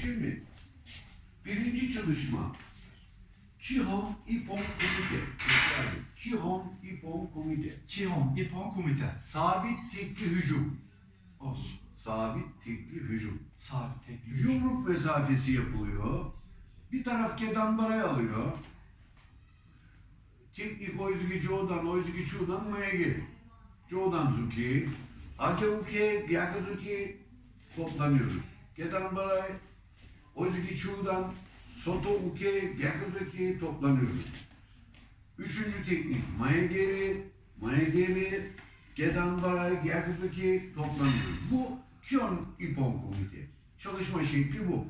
Şimdi birinci çalışma Kihon İpon Komite. Kihon İpon Komite. Kihon, İpon Komite. Sabit tekli hücum. Olsun. Sabit tekli hücum. Sabit tek bir güç. Yumruk mesafesi yapılıyor. Bir taraf kedanbarayı alıyor. Teknik Oizuki Jo'dan, Oizuki Chu'dan Maegiri. Jo'dan Zuki. Akeuke, Gyakuzuki toplanıyoruz. Kedanbaray, Oizuki Chu'dan Soto Uke, Gyakuzuki toplanıyoruz. Üçüncü teknik Maegiri, Maegiri, Gedanbaray, Gyakuzuki toplanıyoruz. Bu Kion Ippon Komite. Çalışma şekli bu.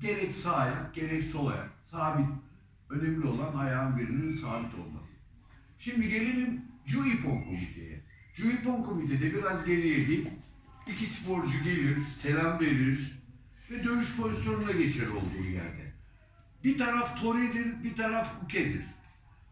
Gerek sağ ayak, gerek sol ayak. Sabit. Önemli olan ayağın birinin sabit olması. Şimdi gelelim Ju Ippon Komite'ye. Ju Ippon Komite'de biraz geriye git. İki sporcu gelir, selam verir ve dövüş pozisyonuna geçer olduğu yerde. Bir taraf Tori'dir, bir taraf Uke'dir.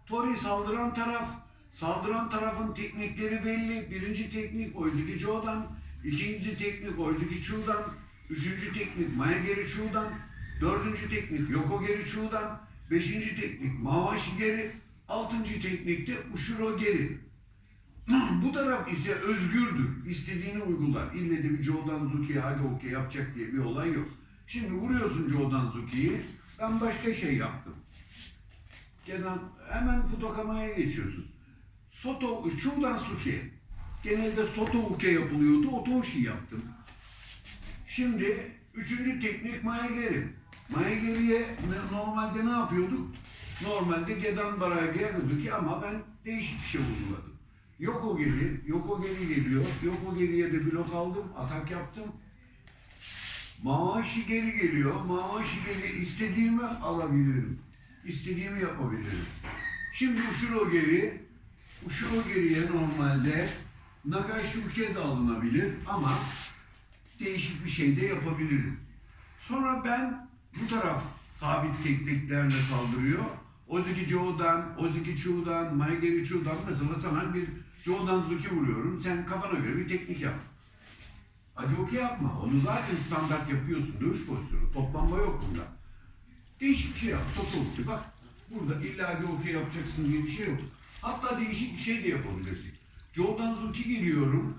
Tori saldıran taraf, saldıran tarafın teknikleri belli. Birinci teknik Oizuki Jo'dan, ikinci teknik Oizuki Chu'dan, üçüncü teknik Maegeri Chu'dan, dördüncü teknik Yokogeri Chu'dan, beşinci teknik Mawashi Geri, altıncı teknik de Ushuro Geri. Bu taraf ise özgürdür. İstediğini uygular. İlle de bir Joe'dan Zuki'ye hadi okey yapacak diye bir olay yok. Şimdi vuruyorsun Joe'dan Zuki'yi. Ben başka şey yaptım. Genel hemen Futokama'ya geçiyorsun. Soto, Chu'dan Suki. Genelde Soto Uke yapılıyordu. Otoshi yaptım. Şimdi üçüncü teknik Maegeri. Maegeri'ye ne- normalde ne yapıyorduk? Normalde Gedan Baray'a geliyorduk ama ben değişik bir şey uyguladım. Yoko geri, Yoko geri geliyor. Yoko geriye de blok aldım, atak yaptım. Maaşı geri geliyor. Maaşı geri istediğimi alabilirim. İstediğimi yapabilirim. Şimdi Ushuro geri. Ushuro geriye normalde Nagashi Uke de alınabilir ama değişik bir şey de yapabilirim. Sonra ben bu taraf sabit tekniklerle saldırıyor. Ozuki Joe'dan, Ozuki Chu'dan, Maegeri Chu'dan mesela sana bir Joe'dan Zuki vuruyorum. Sen kafana göre bir teknik yap. Hadi okey yapma. Onu zaten standart yapıyorsun. Dövüş pozisyonu. Toplanma yok bunda. Değişik bir şey yap. Sokuluktu bak. Burada illa bir okey yapacaksın diye bir şey yok. Hatta değişik bir şey de yapabilirsin. Joe'dan Zuki giriyorum.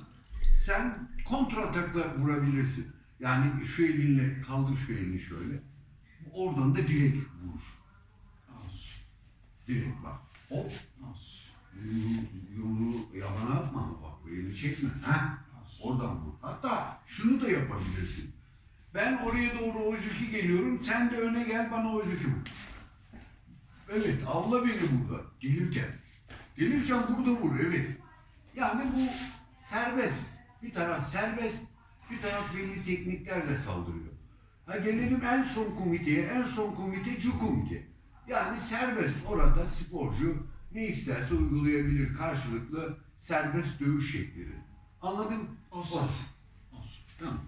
Sen kontra atakla vurabilirsin. Yani şu elinle kaldır şu elini şöyle. Oradan da direkt vur. Direkt bak. Hop. Olsun. Yumruğu, yumruğu yabana atma ama bak bu elini çekme. Olsun. Oradan vur. Hatta şunu da yapabilirsin. Ben oraya doğru Ozuki geliyorum. Sen de öne gel bana Ozuki vur. Evet avla beni burada. Gelirken. Gelirken burada vur evet. Yani bu serbest. Bir taraf serbest. Bir taraf belli tekniklerle saldırıyor. Ha gelelim en son komiteye. En son komite cu komite. Yani serbest. Orada sporcu ne isterse uygulayabilir. Karşılıklı serbest dövüş şekli. Anladın? Olsun. Olsun. Olsun. Tamam.